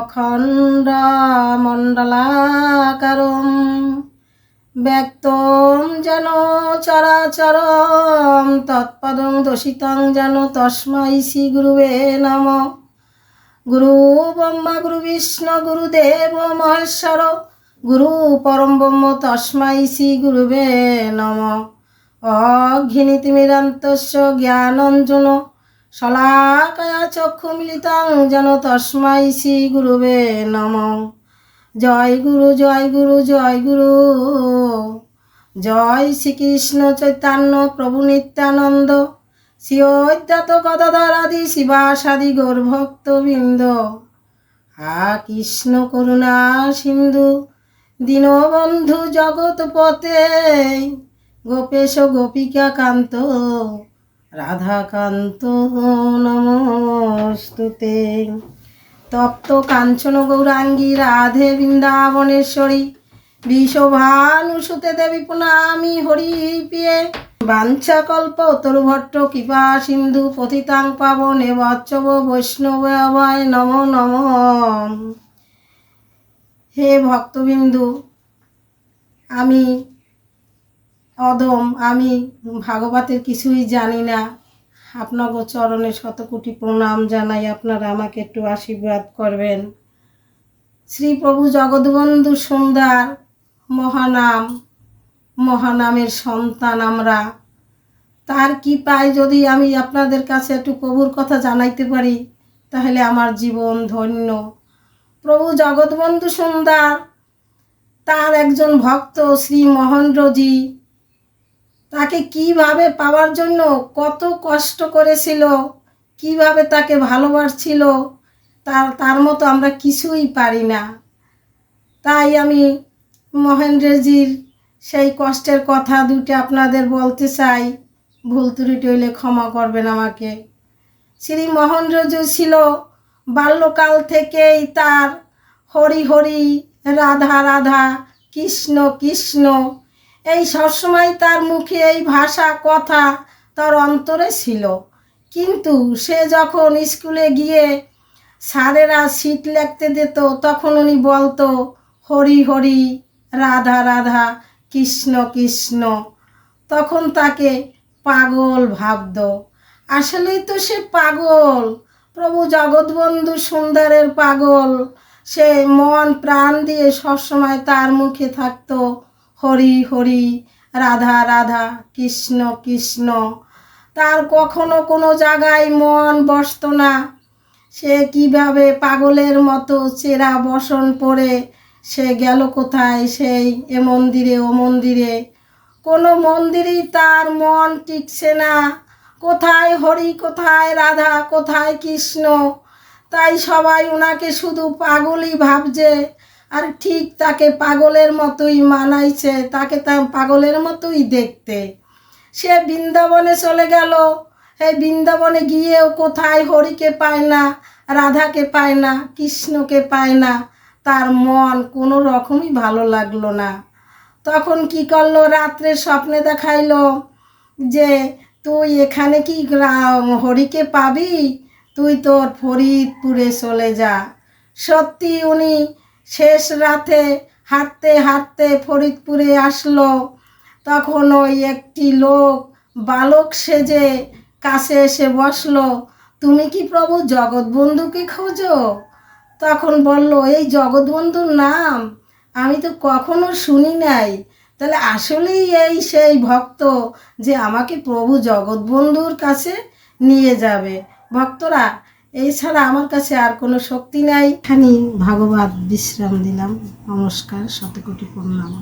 অখণ্ড মণ্ডলাকারম ব্যক্তম যেন চরাচরম, তৎপদং দোষিতং যেন তস্মাই শ্রী গুরুবে নম। গুরু ব্রহ্মা, গুরু বিষ্ণু গুরুদেব মহেশ্বর, গুরু পরম ব্রহ্ম তস্মাই শ্রী গুরুবে নম। অঘিনীতিমিরান্তস্য জ্ঞানঞ্জন শলাকয়া চক্ষু মিলিতাং যেন তস্মাই শ্রী গুরুবে নম। জয় গুরু জয় গুরু জয় গুরু। জয় শ্রীকৃষ্ণ চৈতন্য প্রভু নিত্যানন্দ। শ্রী অদ্যাত গদাধর আদি শিবাসাদি গৌরভক্তবৃন্দ হা কৃষ্ণ করুণা সিন্ধু, দীনবন্ধু জগৎ পতে গোপেশ গোপিকা কান্ত রাধাকান্ত নমস্তুতে। তপ্ত কাঞ্চন গৌরাঙ্গী রাধে বৃন্দাবনেশ্বরী, বিষভানুসুতে দেবী পুনামি হরি পিয়ে। বাঞ্ছা কল্প তরুভট্ট কৃপা সিন্ধু পতিতাং পাবনে বচ্চব বৈষ্ণব অভয় নম নম। হে ভক্তবিন্দু, আমি অদম আমি ভাগবতের কিছুই জানি না। আপনাকে চরণে শতকোটি প্রণাম জানাই, আপনারা আমাকে একটু আশীর্বাদ করবেন। শ্রী প্রভু জগৎবন্ধু সুন্দর, মহানাম, মহানামের সন্তান আমরা। তার কি পাই যদি আমি আপনাদের কাছে একটু প্রভুর কথা জানাইতে পারি, তাহলে আমার জীবন ধন্য। প্রভু জগৎবন্ধু সুন্দর, তার একজন ভক্ত শ্রী মহেন্দ্রজি তাকে কীভাবে পাওয়ার জন্য কত কষ্ট করেছিল, কীভাবে তাকে ভালোবাসছিল, তার তার মতো আমরা কিছুই পারি না। তাই আমি মহেন্দ্রজির সেই কষ্টের কথা দুটো আপনাদের বলতে চাই। ভুল ত্রুটি হইলে ক্ষমা করবেন আমাকে। শ্রী মহেন্দ্রজি ছিল বাল্যকাল থেকেই তার হরি হরি রাধা রাধা কৃষ্ণ কৃষ্ণ এই সবসময় তার মুখে এই ভাষা, কথা তার অন্তরে ছিল। কিন্তু সে যখন স্কুলে গিয়ে স্যারেরা সিট লিখতে দিত, তখন উনি বলতো, হরি হরি, রাধা রাধা, কৃষ্ণ কৃষ্ণ। তখন তাকে পাগল ভাবত। আসলেই তো সে পাগল। প্রভু জগৎবন্ধু সুন্দরের পাগল। সে মন প্রাণ দিয়ে সবসময় তার মুখে থাকতো। হরি হরি, রাধা রাধা, কৃষ্ণ কৃষ্ণ। তার কখনো কোনো জায়গায় মন বসতো না। সে কীভাবে পাগলের মতো চেরা বসন পরে সে গেল কোথায় সেই এ মন্দিরে, ও মন্দিরে। কোনো মন্দিরেই তার মন টিকছে না। কোথায় হরি, কোথায় রাধা, কোথায় কৃষ্ণ? তাই সবাই ওনাকে শুধু পাগলই ভাবছে। আর ঠিক তাকে পাগলের মতোই মানাইছে, তাকে তা পাগলের মতোই দেখতে। সে বৃন্দাবনে চলে গেল। এই বৃন্দাবনে গিয়েও কোথায় হরিকে পায় না, রাধাকে পায় না, কৃষ্ণকে পায় না, তার মন কোনো রকমই ভালো লাগল না। তখন কি করল? রাত্রে স্বপ্নে দেখাইলো যে, তুই এখানে কি হরিকে পাবি? তুই তোর ফরিদপুরে চলে যা। সত্যি উনি শেষ রাতে হাঁটতে হাঁটতে ফরিদপুরে আসলো। তখন ওই একটি লোক বালক সেজে কাছে এসে বসল, তুমি কি প্রভু জগৎবন্ধুকে খোঁজো? তখন বলল, এই জগৎবন্ধুর নাম আমি তো কখনো শুনি নাই। তাহলে আসলেই এই সেই ভক্ত যে আমাকে প্রভু জগৎবন্ধুর কাছে নিয়ে যাবে। ভক্তরা এই ছাড়া আমার কাছে আর কোনো শক্তি নাই। খানি ভাগবত বিশ্রাম দিলাম। নমস্কার, শতকোটি প্রণাম।